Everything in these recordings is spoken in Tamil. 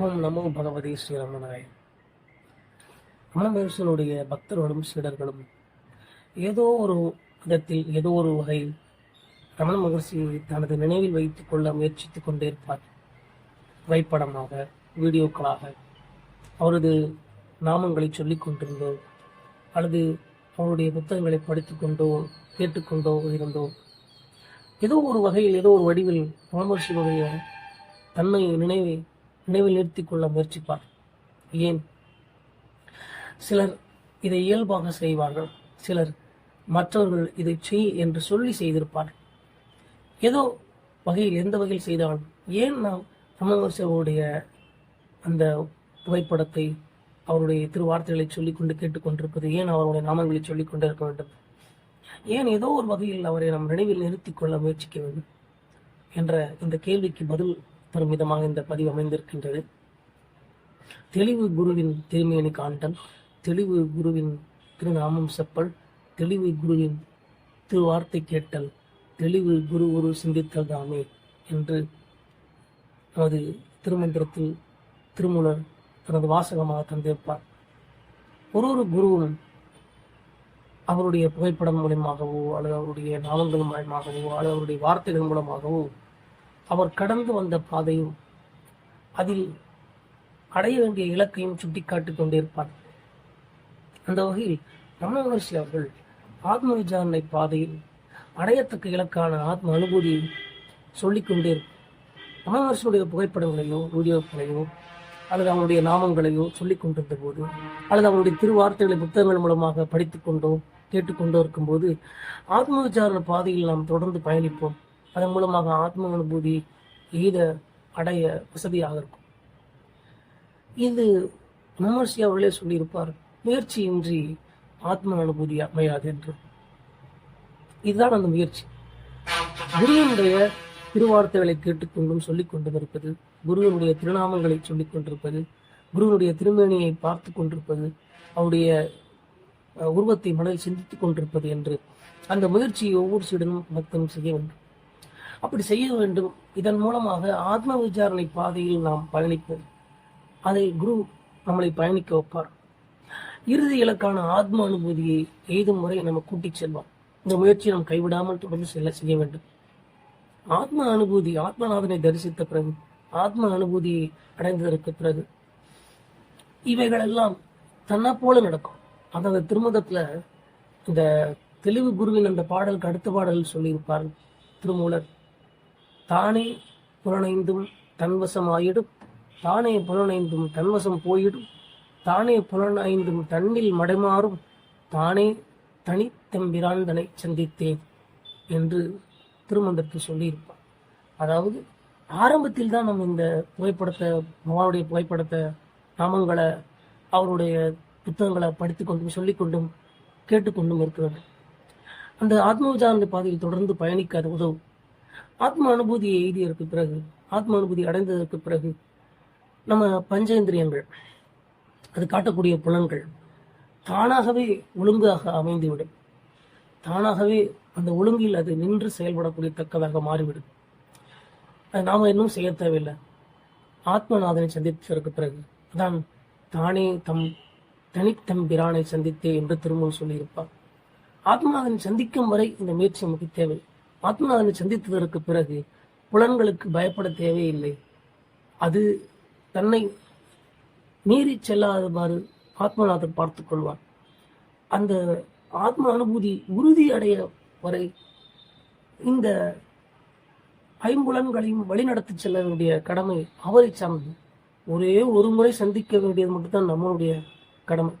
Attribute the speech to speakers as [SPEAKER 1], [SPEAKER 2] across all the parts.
[SPEAKER 1] ஓம் நமோ பகவதி ஸ்ரீரமணாய ரமண பக்தர்களும் சீடர்களும் ஏதோ ஒரு விதத்தில் ஏதோ ஒரு வகையில் ரமண மகர்ஷி தனது நினைவில் வைத்துக் கொள்ள முயற்சித்துக் கொண்டே இருப்பார். புகைப்படமாக வீடியோக்களாக அவரது நாமங்களை சொல்லிக் கொண்டிருந்தோ அல்லது அவருடைய புத்தகங்களை படித்துக்கொண்டோ கேட்டுக்கொண்டோ இருந்தோ ஏதோ ஒரு வகையில் ஏதோ ஒரு வடிவில் ரமண மகர்ஷிகளுடைய தன்னை நினைவை நினைவில் நிறுத்திக் கொள்ள முயற்சிப்பார். ஏன்? சிலர் இதை இயல்பாக செய்வார்கள். சிலர் மற்றவர்கள் இதை செய் என்று சொல்லி செய்திருப்பார். ஏதோ வகையில் எந்த வகையில் செய்தாலும் ஏன் நாம் ரமணவர்ஷனுடைய அந்த புகைப்படத்தை அவருடைய திருவார்த்தைகளை சொல்லிக்கொண்டு கேட்டுக்கொண்டிருப்பது ஏன் அவருடைய நாமங்களை சொல்லிக் கொண்டிருக்க வேண்டும்? ஏன் ஏதோ ஒரு வகையில் அவரை நம் நினைவில் நிறுத்திக் கொள்ள முயற்சிக்க வேண்டும்? என்ற இந்த கேள்விக்கு பதில் தரும் விதமாக இந்த பதிவு அமைந்திருக்கின்றது. தெளிவு குருவின் திருமேனி காண்டல் தெளிவு குருவின் திருநாமம் செப்பல் தெளிவு குருவின் திருவார்த்தை கேட்டல் தெளிவு குரு குரு சிந்தித்தல் தாமே என்று நமது திருமந்திரத்தில் திருமூலர் தனது வாசகமாக தந்திருப்பார். ஒரு ஒரு குருவும் அவருடைய புகைப்படம் மூலமாகவோ அல்லது அவருடைய நாமங்கள் மூலமாகவோ அல்லது அவருடைய வார்த்தைகள் மூலமாகவோ அவர் கடந்து வந்த பாதையும் அதில் அடைய வேண்டிய இலக்கையும் சுட்டிக்காட்டிக் கொண்டிருப்பார். அந்த வகையில் ரமண மகர்ஷி அவர்கள் ஆத்ம விசாரணை பாதையில் அடையத்தக்க இலக்கான ஆத்ம அனுபூதியை சொல்லிக்கொண்டே இருக்கும் ரமண மகர்ஷியுடைய புகைப்படங்களையோ வீடியோக்களையோ அல்லது அவனுடைய நாமங்களையோ சொல்லிக் கொண்டிருந்த போது அல்லது அவனுடைய திருவார்த்தைகளை புத்தகங்கள் மூலமாக படித்துக் கொண்டோ கேட்டுக்கொண்டோ இருக்கும்போது ஆத்ம விசாரண பாதையில் நாம் தொடர்ந்து பயணிப்போம். அதன் மூலமாக ஆத்ம அனுபூதி எய்த அடைய வசதியாக இருக்கும். இது விமர்சி அவர்களே சொல்லியிருப்பார் முயற்சியின்றி ஆத்ம அனுபூதி அமையாது என்று. இதுதான் அந்த முயற்சி. குருவினுடைய திருவார்த்தைகளை கேட்டுக்கொண்டும் சொல்லிக் கொண்டும் இருப்பது குருவினுடைய திருநாமங்களை சொல்லிக் கொண்டிருப்பது குருவினுடைய திருமேனியை பார்த்து கொண்டிருப்பது அவருடைய உருவத்தை மனதில் சிந்தித்துக் கொண்டிருப்பது என்று அந்த முயற்சியை ஒவ்வொரு சீடனும் பக்தனும் செய்ய வேண்டும். அப்படி செய்ய வேண்டும். இதன் மூலமாக ஆத்ம விசாரணை பாதையில் நாம் பயணிப்போம். அதை குரு நம்மளை பயணிக்க வைப்பார். இறுதி இலக்கான ஆத்ம அனுபூதியை எய்தும் முறை நம்ம கூட்டிச் செல்வோம். இந்த முயற்சியை நாம் கைவிடாமல் தொடர்ந்து செல்ல செய்ய வேண்டும். ஆத்ம அனுபூதி ஆத்மநாதனை தரிசித்த பிறகு ஆத்ம அனுபூதியை அடைந்ததற்கு பிறகு இவைகளெல்லாம் தன்னை போல நடக்கும். அதாவது திருமதத்துல இந்த தெளிவு குருவின் அந்த பாடலுக்கு அடுத்த பாடல் சொல்லியிருப்பார் திருமூலர். தானே புலனைந்தும் தன்வசம் ஆயிடும் தானே புலனைந்தும் தன்வசம் போயிடும். தானே புலனைந்தும் தன்னில் மடைமாறும். தானே தனித்தம்பிராந்தனை சந்தித்தேன் என்று திருமந்திரத்தில் சொல்லியிருப்பார் அதாவது ஆரம்பத்தில் தான் நம்ம இந்த புகைப்படத்தை பகவானுடைய புகைப்படத்தை நாமங்களை அவருடைய புத்தகங்களை படித்துக்கொண்டும் சொல்லிக்கொண்டும் கேட்டுக்கொண்டும் இருக்கிறது. அந்த ஆத்ம பாதையில் தொடர்ந்து பயணிக்க அது உதவும். ஆத்ம அனுபூதியை எய்தியதற்கு பிறகு ஆத்ம அனுபூதி அடைந்ததற்கு பிறகு நம்ம பஞ்சேந்திரியங்கள் அது காட்டக்கூடிய புலன்கள் தானாகவே ஒழுங்காக அமைந்துவிடும். தானாகவே அந்த ஒழுங்கில் அது நின்று செயல்படக்கூடிய தக்கதாக மாறிவிடும். அது நாம இன்னும் செய்ய தேவையில்லை. ஆத்மநாதனை சந்தித்ததற்கு பிறகு அதான் தானே தம் தனித்தம் பிரானை சந்தித்தே என்று திருமூல் சொல்லியிருப்பார். ஆத்மநாதனை சந்திக்கும் வரை இந்த முயற்சி நமக்கு தேவை. ஆத்மநாதனை சந்தித்ததற்கு பிறகு புலன்களுக்கு பயப்பட தேவையில்லை. அது தன்னை மீறி செல்லாதவாறு ஆத்மநாதன் பார்த்து கொள்வார் அந்த ஆத்ம அனுபூதி உறுதி அடைய வரை இந்த ஐம்புலன்களையும் வழிநடத்தி செல்ல வேண்டிய கடமை அவரை சார்ந்தது. ஒரே ஒரு முறை சந்திக்க வேண்டியது மட்டும்தான் நம்மளுடைய கடமை.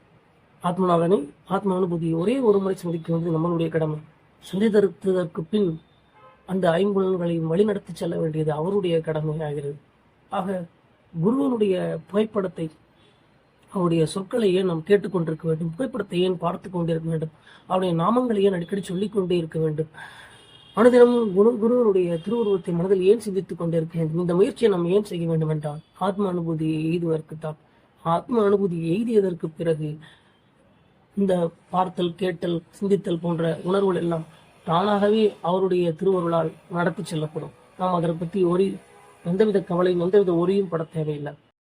[SPEAKER 1] ஆத்மநாதனை ஆத்ம அனுபூதி ஒரே ஒரு முறை சந்திக்க வேண்டியது நம்மளுடைய கடமை. சந்தித்ததற்கு பின் அந்த ஐம்புலன்களையும் வழிநடத்தி செல்ல வேண்டியது அவருடைய கடமையாகிறது. ஆக குருவனுடைய புகைப்படத்தை அவருடைய சொற்களை ஏன் நாம் கேட்டுக்கொண்டிருக்க வேண்டும்? புகைப்படத்தை ஏன் பார்த்து கொண்டிருக்க வேண்டும்? அவருடைய நாமங்களை ஏன் அடிக்கடி சொல்லிக் கொண்டே இருக்க வேண்டும்? அனுதினமும் குரு குருவனுடைய திருவுருவத்தை மனதில் ஏன் சிந்தித்துக் கொண்டிருக்க வேண்டும்? இந்த முயற்சியை நாம் ஏன் செய்ய வேண்டும் என்றால் ஆத்ம அனுபூதியை எய்துவதற்குத்தான் ஆத்ம அனுபூதியை எய்தியதற்கு பிறகு இந்த பார்த்தல் கேட்டல் சிந்தித்தல் போன்ற உணர்வுகள் எல்லாம் தானாகவே அவருடைய திருவருளால் நடத்தி செல்லப்படும். நாம் அதை பற்றி ஒரு எந்தவித கவலையும் எந்தவித ஒரியும் பட தேவையில்லை.